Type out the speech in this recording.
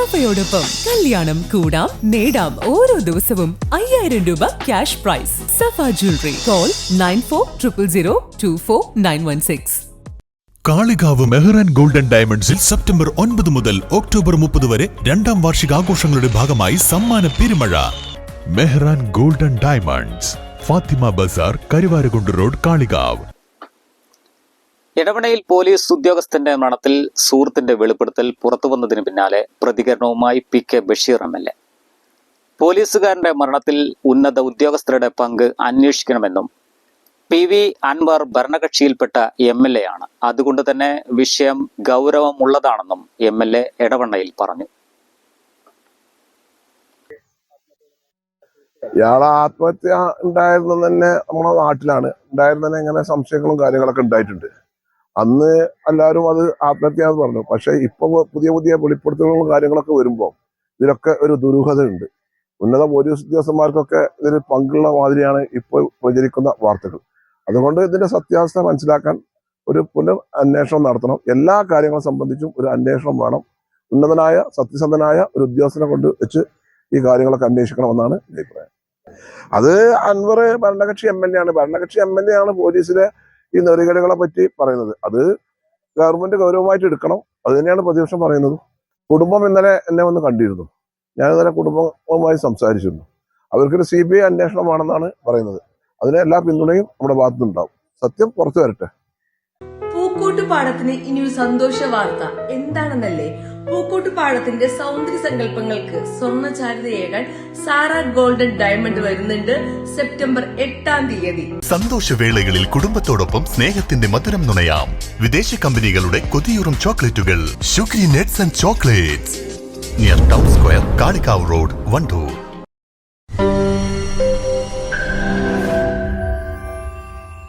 സഫയോടൊപ്പം കല്യാണം കൂടാം നേടാം ഓരോ ദിവസവും അയ്യായിരം രൂപ cash prize Safa jewellery call nine four triple zero two four nine one six Kalikavu Mehran golden ഡയമണ്ട്സിൽ സെപ്റ്റംബർ ഒൻപത് മുതൽ ഒക്ടോബർ മുപ്പത് വരെ രണ്ടാം വാർഷിക ആഘോഷങ്ങളുടെ ഭാഗമായി സമ്മാന പെരുമഴ. Mehran golden diamonds. Fathima Bazar Karuvarakundu road Kalikavu. ഇടവണയിൽ police ഉദ്യോഗസ്ഥന്റെ മരണത്തിൽ സുഹൃത്തിന്റെ വെളിപ്പെടുത്തൽ പുറത്തു വന്നതിന് പിന്നാലെ പ്രതികരണവുമായി P K Basheer M L A. പോലീസുകാരന്റെ മരണത്തിൽ ഉന്നത ഉദ്യോഗസ്ഥരുടെ പങ്ക് അന്വേഷിക്കണമെന്നും പി വി അൻവർ ഭരണകക്ഷിയിൽപ്പെട്ട എം എൽ എ ആണ്. അതുകൊണ്ട് തന്നെ വിഷയം ഗൗരവമുള്ളതാണെന്നും എം എൽ എ ഇടവണ്ണയിൽ പറഞ്ഞു. ഇയാളെ ആത്മഹത്യ ഉണ്ടായിരുന്നത് തന്നെ നമ്മുടെ നാട്ടിലാണ്. ഉണ്ടായിരുന്നു തന്നെ ഇങ്ങനെ സംശയങ്ങളും കാര്യങ്ങളൊക്കെ ഉണ്ടായിട്ടുണ്ട്. അന്ന് എല്ലാവരും അത് ആത്മഹത്യാന്ന് പറഞ്ഞു. പക്ഷെ ഇപ്പൊ പുതിയ പുതിയ വെളിപ്പെടുത്തലുകളും കാര്യങ്ങളൊക്കെ വരുമ്പോൾ ഇതിലൊക്കെ ഒരു ദുരൂഹത ഉണ്ട് ഉന്നത പോലീസ് ഉദ്യോഗസ്ഥന്മാർക്കൊക്കെ ഇതിൽ പങ്കുള്ള മാതിരിയാണ് ഇപ്പോൾ പ്രചരിക്കുന്ന വാർത്തകൾ. അതുകൊണ്ട് ഇതിന്റെ സത്യാവസ്ഥ മനസ്സിലാക്കാൻ ഒരു പുനർ അന്വേഷണം നടത്തണം. എല്ലാ കാര്യങ്ങളെ സംബന്ധിച്ചും ഒരു അന്വേഷണം വേണം. ഉന്നതനായ സത്യസന്ധനായ ഒരു ഉദ്യോഗസ്ഥനെ കൊണ്ട് വെച്ച് ഈ കാര്യങ്ങളൊക്കെ അന്വേഷിക്കണമെന്നാണ് അഭിപ്രായം. അത് അൻവർ ഭരണകക്ഷി എം എൽ എ ആണ്. ഭരണകക്ഷി എം എൽ എ ആണ് പോലീസിലെ ഈ നെറികേടുകളെ പറ്റി പറയുന്നത്. അത് ഗവൺമെന്റ് ഗൗരവമായിട്ട് എടുക്കണം. അത് തന്നെയാണ് പ്രതിപക്ഷം പറയുന്നത്. കുടുംബം ഇന്നലെ എന്നെ വന്ന് കണ്ടിരുന്നു. ഞാൻ ഇന്നലെ കുടുംബവുമായി സംസാരിച്ചിരുന്നു. അവർക്കൊരു സി ബി ഐ അന്വേഷണമാണെന്നാണ് പറയുന്നത്. അതിന് എല്ലാ പിന്തുണയും നമ്മുടെ ഭാഗത്തുനിന്നുണ്ടാവും. സത്യം പുറത്തു വരട്ടെ. പൂക്കോട്ടുപാടത്തിന് ഇനി ഒരു സന്തോഷ വാർത്ത. എന്താണെന്നല്ലേ? പൂക്കോട്ടുപാടത്തിന്റെ സൗന്ദര്യ സങ്കല്പങ്ങൾക്ക് സ്വർണ ചാരുതയേകാൻ സാറ ഗോൾഡൻ ഡയമണ്ട് വരുന്നുണ്ട് സെപ്റ്റംബർ എട്ടാം തീയതി. സന്തോഷവേളകളിൽ കുടുംബത്തോടൊപ്പം സ്നേഹത്തിന്റെ മധുരം നുണയാം. വിദേശ കമ്പനികളുടെ കൊതിയൂറും ചോക്ലേറ്റുകൾ. Sugary nets and chocolates. Near town square Kalikavu road Wandoor